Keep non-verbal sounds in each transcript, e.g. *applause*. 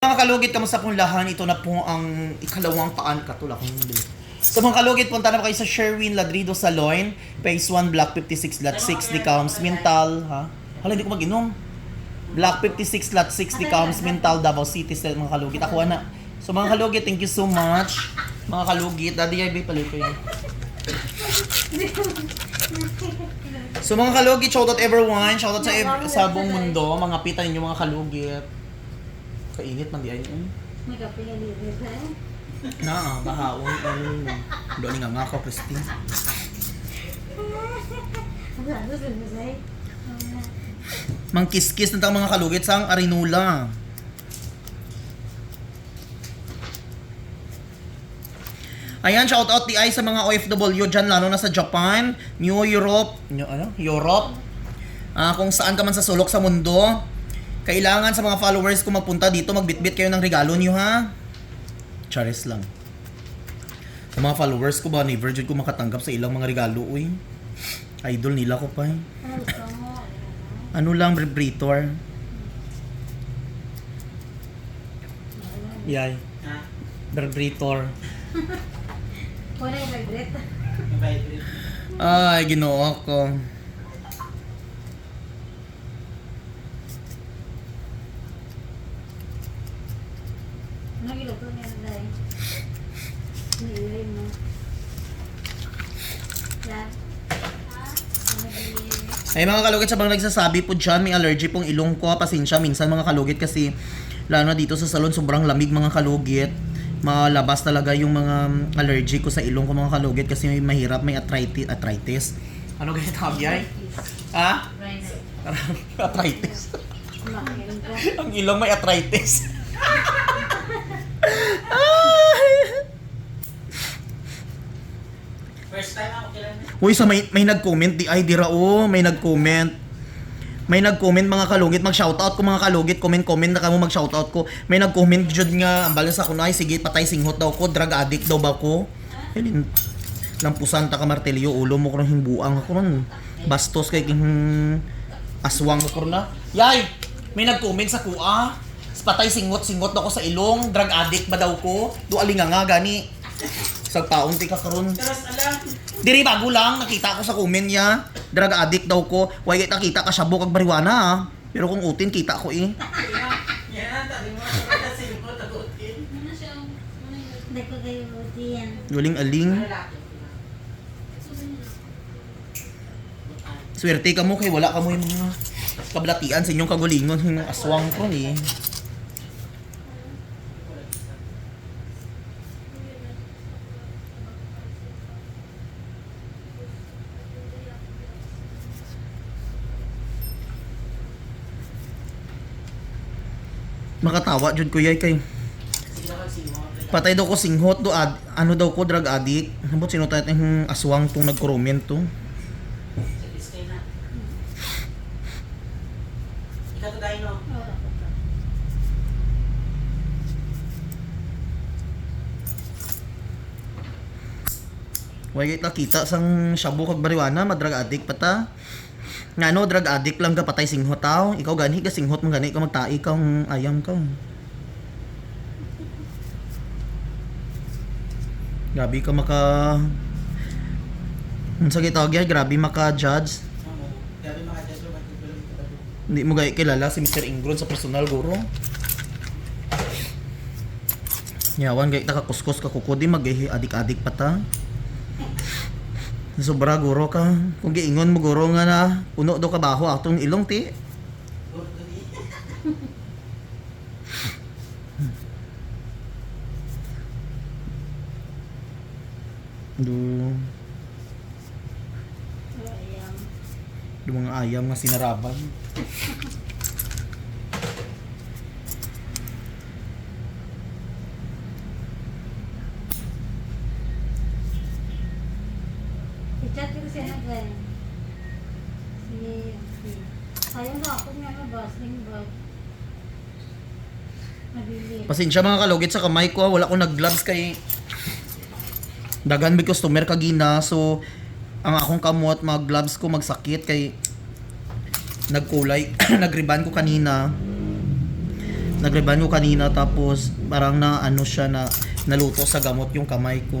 Mga kalugit, kamusta pong lahan? Ito na po ang ikalawang paan katula kong bilis. Sa mga kalugit, punta na kayo sa Sherwin Ladrido Saloon, Phase 1, Block 56, Lot 6, Decams, Mintal, ha? Hala, hindi ko mag-inom. Block 56, Lot 6, Decams, Mintal, Davao City, sa mga kalugit. Ako na. So mga kalugit, thank you so much. Mga kalugit, Daddy Ibe, pala ko yan. So mga kalugit, shoutout everyone. Shoutout sa, ev- sa buong mundo. Mga pita ninyo mga kalugit. Kainit man di ay. eh. Na, bahaon. Ay, doon nga nga ako, Christine. Mang kiss-kiss na mga kalugit sa ang Arinula. Ayan, shout out di ay sa mga OFW dyan, lalo na sa Japan, New Europe, New, ano? Europe, Ah, kung saan ka man sa sulok sa mundo. Kailangan sa mga followers ko magpunta dito, magbitbit kayo ng regalo nyo ha. Charis lang. Sa mga followers ko ba, never dyan ko makatanggap sa ilang mga regalo, uy. Idol nila ko pa eh. Ano? Ano lang, vibrator. Yay. Vibrator. Wala yung vibrate. Ay, ginoo ko. Ano giluto niya na dahil? Niiway mo. Yan. Ano bili? Ay mga kalugit sa mga nagsasabi po dyan, may allergy pong ilong ko. Pasensya, minsan mga kalugit kasi lalo na dito sa salon, sobrang lamig mga kalugit. Malabas talaga yung mga allergy ko sa ilong ko mga kalugit kasi may mahirap, may arthritis. arthritis. Ano ganyan tawag yay? Ha? Arthritis. Ang ilong may arthritis. *laughs* First time ako kailan Uy, sa may, may nag-comment, di ay, di rao, may nag-comment. May nag-comment mga kalugit, mag-shoutout ko mga kalugit, comment-comment na kamo mag-shoutout ko. May nag-comment jud nga, ang balas ako na, ay sige, patay singhot daw ko, drug addict daw ba ko? Helin, lampusan ta ka martelyo, ulo mo ko ng himbuang ako ron. Bastos kay king aswang ko na. Yay! May nag-comment sa kuha. Patay singot-singot daw ko sa ilong, drug addict ba daw ko? Do alinga nga gani. Sa paong ti ka karon. Taras alam. Diri bago lang nakita ko sa comment niya, drug addict daw ko. Way nakita ka syabo kag marijuana ah. Pero kung utin kita ko eh. Yan, tali mo. Kasi mo, tagutin. Ano siya? Hindi ko kayo buti yan. Galing aling. Swerte ka mo kay wala ka mo yung mga kablatian sa inyong kagulingon yung aswang ko eh. Makatawa jud kuya kay. Patay daw ko singhot do ad, ano daw ko drug addict. Nabot sino tayo yung aswang tong nag-comment to. To dahil no. Wala kita sang shabu kag bariwana madrag addict pata. Nga no drug addict lang ka patay singhot tao. Ikaw gani ka singhot man gani ka magtai ka ayam ka. Grabe ka maka Unsa gitawag yan? Grabe maka judge. Hindi mo gaya kilala si Mr. Ingron sa personal guro. Yawan gaya ta kakuskus ka kukudi mag adik-adik pa ta. Sobra guro ka. Kung giingon mo guro nga na puno do ka baho atong ilong ti. Do, do mga ayam nga sinaraban. Ganyan. Sige. sige. Sayang na ako nga na. Nabili. Pasensya mga kalugit sa kamay ko, ah. wala ko nag-gloves kay Dagan may customer kagina so ang akong kamot mag gloves ko magsakit kay nagkulay *clears throat* nagriban ko kanina Nagreban ko kanina tapos parang na ano siya na naluto sa gamot yung kamay ko.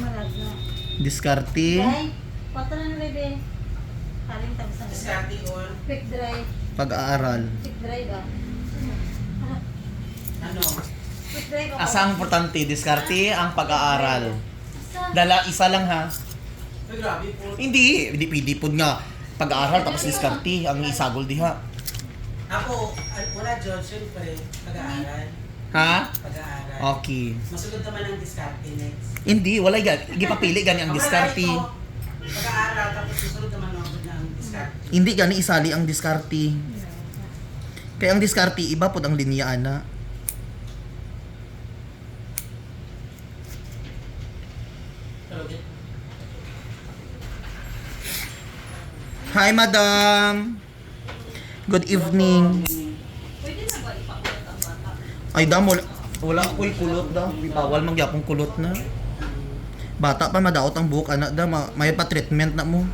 na. Discarte or Quick drive. pag-aaral. Quick drive ah. ano? Quick drive ako. Asa ang importante? Diskarte ang pag-aaral. Dala, isa lang ha. Uy, grabe po. Hindi, hindi pwede po nga pag-aaral tapos diskarte ang isagol diha. Ako, al- wala John, syempre, pag-aaral. Ha? Pag-aaral. Okay. Masulod naman ang discarte next. Hindi, wala gan. Gipapili gani ang diskarte. Pag-aaral, tapos susunod naman ang discarte. Hindi gani isali ang diskarte. Kaya ang diskarte iba pod ang linya ana. Hi, madam. Good evening. Ay, dam, wala, wala ako'y kulot daw. Bawal mangyapong kulot na. Bata pa, madaot ang buhok, anak da. Ma- May pa treatment na mo.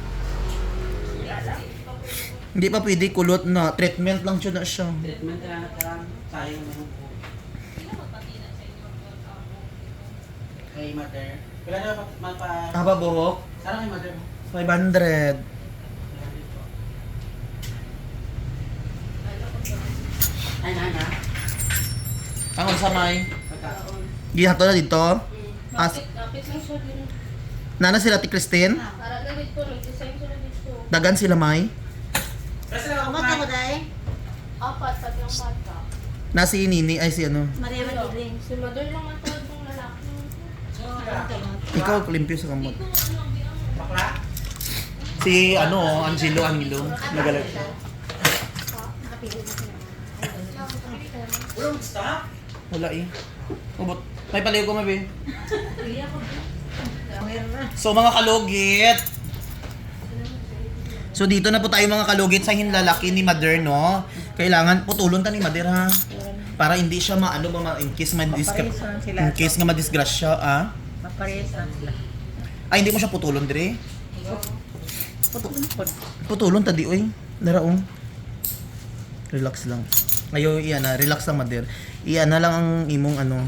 Hindi pa pwede kulot na. Treatment lang siya na siya. Treatment na lang karang tayo naman po. Kay mother. Wala na pa, mapa... Haba buhok? Sana kay mother. 500. Ay, na, na. Ang sa may. Gihato na dito. As, nana sila ti Christine. Dito. Dagan sila may. Kamat ako dahil. Apat, pati ang bata. Na si Nini ay si ano. Maria Magdalene. Si Mother lang ang tawag ng lalaki. Ikaw limpyo sa kamot. Bakla? Si ano, Angelo Angelo. Nagalag. Nakapili na stop? Wala eh. Ubot. May paliw ko mabi. So mga kalugit. So dito na po tayo mga kalugit sa hinlalaki ni Mother, no? Kailangan putulon ta ni Mother ha. Para hindi siya maano ba ma- in case ma in case nga madisgrasya, ah. Maparehas lang sila. Ay hindi mo siya putulon dire. Putulong po. Putulon ta di oy. Daraong. Relax lang. Ayo iyan na, relax lang Mother. Iyan na lang ang imong ano,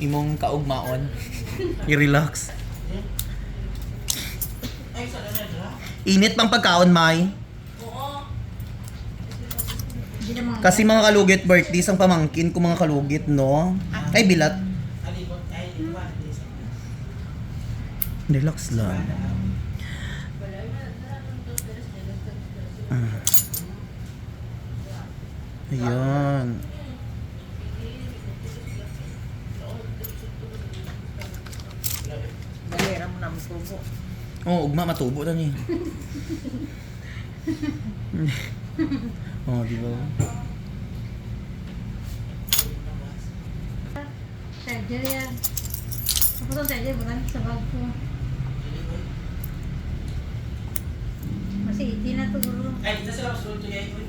imong kaugmaon. *laughs* I-relax. Init pang pagkaon, May. Kasi mga kalugit birthdays ang pamangkin ko mga kalugit, no? Ay, bilat. Alibot, ay, iwan. Relax lang. Ah. Ayan. Musubo. Oh, ugma matubo na ni. *laughs* oh, di ba? Surgery yan. Tapos ang surgery, bulan sa bag ko. Kasi iti na to guro. Ay, dito sila masulod to. Uy.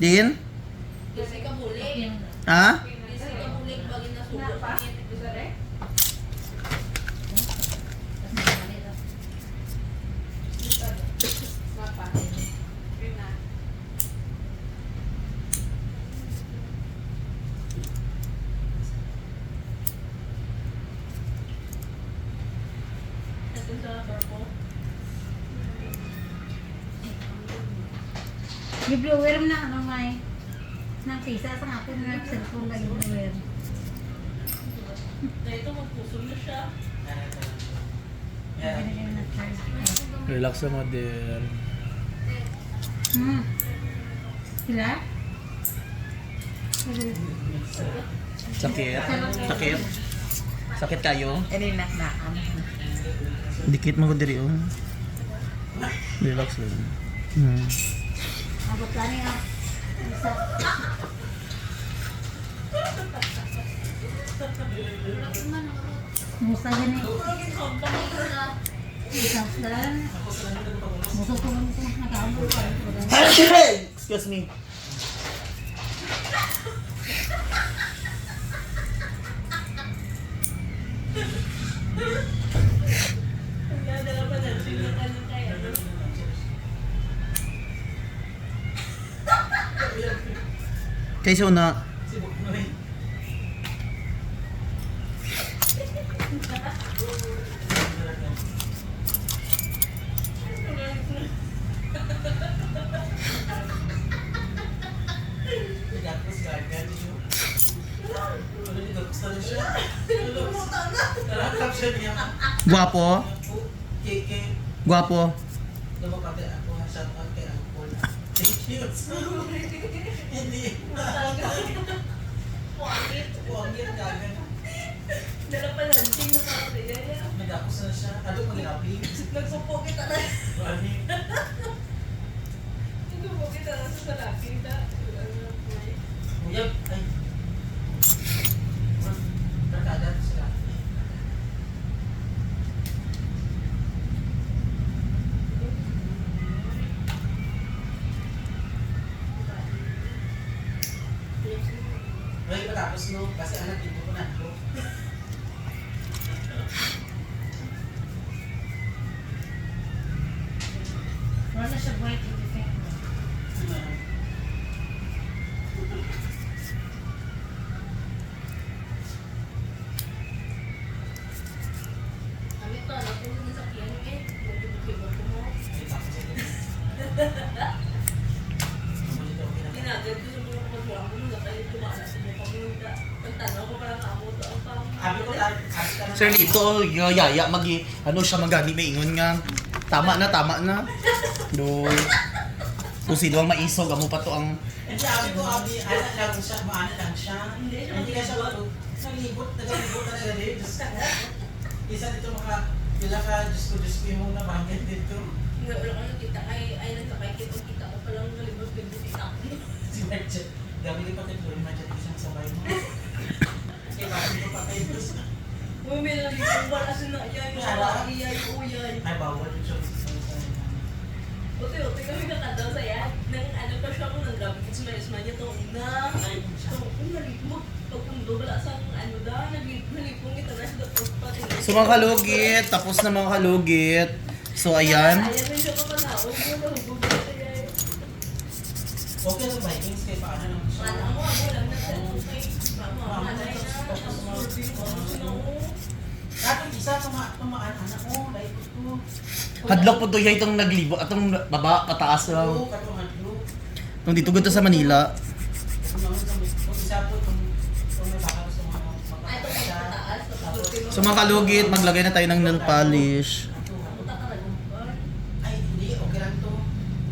Din? Kasi kabulig. Ha? Kasi kabulig bagay na subo pa. Yung blower mo na ano may. Nang tisa sa ako na cellphone lang yung blower. Dito magpuso na siya. Relax lang, mother. Hmm. Sila? Sakit. Sakit. Sakit kayo? Ini nak na ano. Dikit mo ko diri oh. Relax lang. Hmm. Abot lang niya. Musa yan eh. Musa ko lang ito. Excuse me. Nagdadala pa na. Sinatan ng kaya. Kaysa una, Tapos gagad yun. Thank you. Hindi. Pangit. Yan gagad. Dala pa lansing na kaya. Nagapos na siya. Ano mo nirapi? Nagsupo kita na. Ano? Nagsupo kita na sa lalaki na. Uyab. Ay. Barkada matapos no, kasi anak dito ko na. Wala siya buhay. Kami to, napunod na sa piano eh. Nagkibot ko mo. Ay, tapos ito. Mabulit ako kinakain. Ginagad ko sa mga kumagawa ko nung kayo tumala sa ka na. Sir Lito, yung yaya, magi, ano siya magani, may ingon nga. Tama na, tama na. Do. Kung sino ang maisog, amo pa to ang... Hindi, sabi ko, abi, anak lang siya, maana lang siya. Hindi ka siya malo. Nalibot, nagalibot talaga din. Diyos ko. Isa dito maka, pila ka, Diyos ko, Diyos ko yung nabangkit dito. Wala wala ko nakita kay ay nagkakay kita kita ko palang *laughs* nalibot ko yung kita ko. Si Marchet, gabi pa kayo, ni Marchet, isang sabay mo. Kaya bakit ko pa kayo Diyos? Uy, may nalibot wala sa na iyay, wala iyay, uyay. Ay, bawal yung siya sa ote kami nakataw sa yan. Nang ano pa siya kung nang grabe marisma niya to. Na, to, kung nalibot. Pag pundo, wala sa ano da, nalipong kita na siya So mga kalugit, tapos na mga kalugit. So ayan. Ayan siya kapanaon. Nahubog na siya. Okay lang Vikings, kaya paano naman siya? Ano mo, ako lang na sa. Tapos, Dapat isa, tuma, tumaan, anak mo, like ko. Hadlok po to yay itong naglibo, atong baba, pataas lang. Oo, katungan ko. Nung dito gito sa Manila. Mga So mga kalugit, maglagay na tayo ng nail polish. Punta ka lang. Ay, hindi, okay lang to.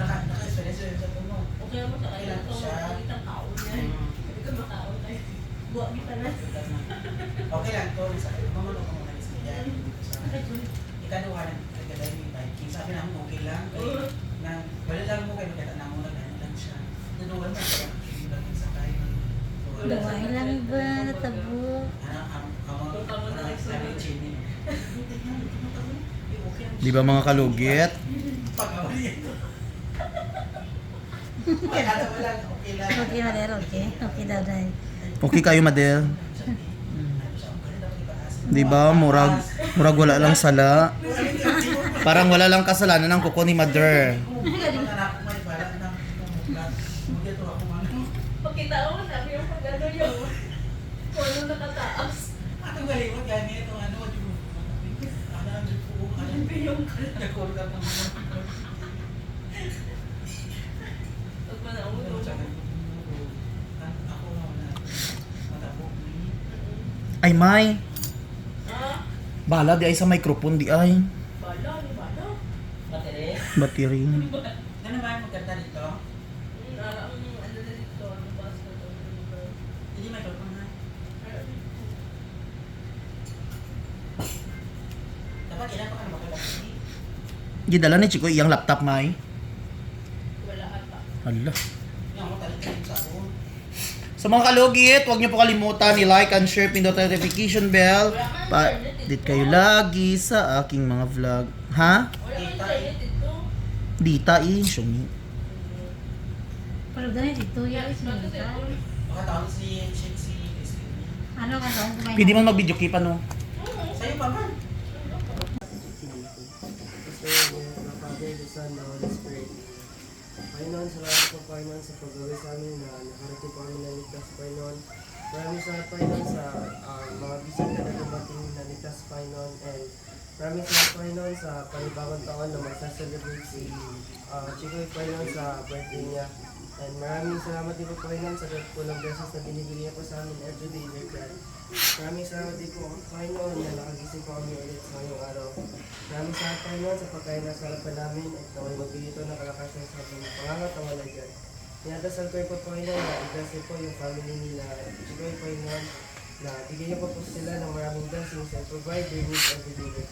Naka, naka-experience yun sa puno. Okay lang mo sa kanya. Ito, makikita tao niya. Hindi ka makaon tayo. Buwag kita na. Okay lang to, sa mamuno ko muna isa yan. Ikaduha ng kagaday ni Viking. Sabi namin okay lang. Kaya, na, wala lang mo kayo, kaya na mo na gano'n lang siya. Nanuwan mo, kaya Viking sa kayo. Daway lang ba? Natabo. Ano, ang, ang, ang, ang, sabi ni Jenny. *laughs* Okay lang Di ba mga kalugit? Pag-awali ito. Ay, ano mo lang, *laughs* okay lang. Okay, Madel. Okay. Okay daw, dahil. Okay kayo, Madel? Di ba? Murag, murag wala lang sala. Parang wala lang kasalanan ng kuko ni Mother. Pagkita ko, sabi yung pag ano yung ano nakataas. Yung Pag manaon mo. Ay, May. Bala, di ay sa microphone, di ay. Battery. Ano ba yung maganda dito? Hindi may ni Chico iyang laptop may. Wala ata. Hala. Sa mga kalugit, huwag niyo po kalimutan i-like and share pindot notification bell. Pa-dit kayo lagi sa aking mga vlog. Ha? Wala Dita eh, syungi. Pero ganun dito, yung is minta. Makataon si Chick si. Ano ka daw? kumain Pwede man mag-video clip ano. Sa'yo pa man. Panginoon, salamat po Panginoon sa paggawin sa amin na nakarating po kami na ligtas Panginoon. Maraming salamat Panginoon sa ah, mga bisita na dumating na ligtas Panginoon. And maraming salamat Panginoon sa panibagong taon na magsaselebrate si uh, Chico Panginoon sa birthday niya. And maraming salamat din po Panginoon sa lahat po ng blessings na binibigay niya po sa amin everyday, Lord God. Maraming salamat din po Panginoon na nakagising po kami ulit sa ngayong araw. Maraming salamat Panginoon sa pagkain na sa harapan namin at naway magbigay ito ng kalakasan sa aming pangangatawan na dyan. Pinadasal ko po Panginoon na i-bless po yung family nila. Siguro Panginoon na bigyan niyo po po sila ng maraming blessings and provide their needs every day with.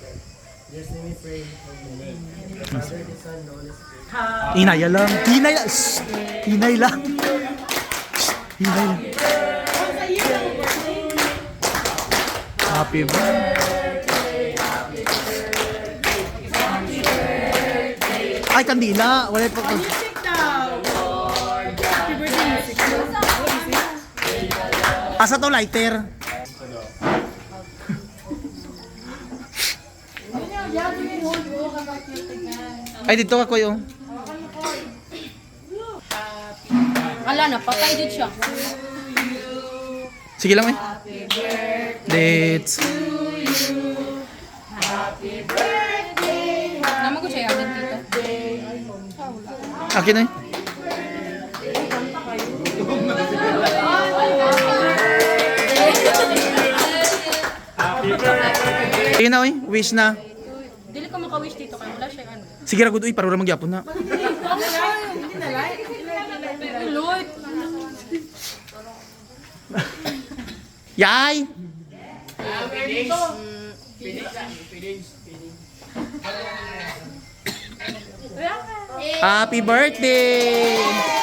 Just let me pray. Amen. The Father, the Son, the Holy Spirit. Hinaya lang. Hinay lang. Shh! Hinay lang. Shh! Hinay lang. Happy birthday. Ay, kandila. Wala po. Asa to lighter? Ay, dito ako yung. Ala na, patay din siya. Sige lang, eh. Dates. Naman ko siya yaman dito. Akin na eh. Sige na, oy. Wish na. Dili ko makawish dito kaya wala siya ano. Sige ra gud uy, para wala magyapon na. Lord! Yay! Happy birthday!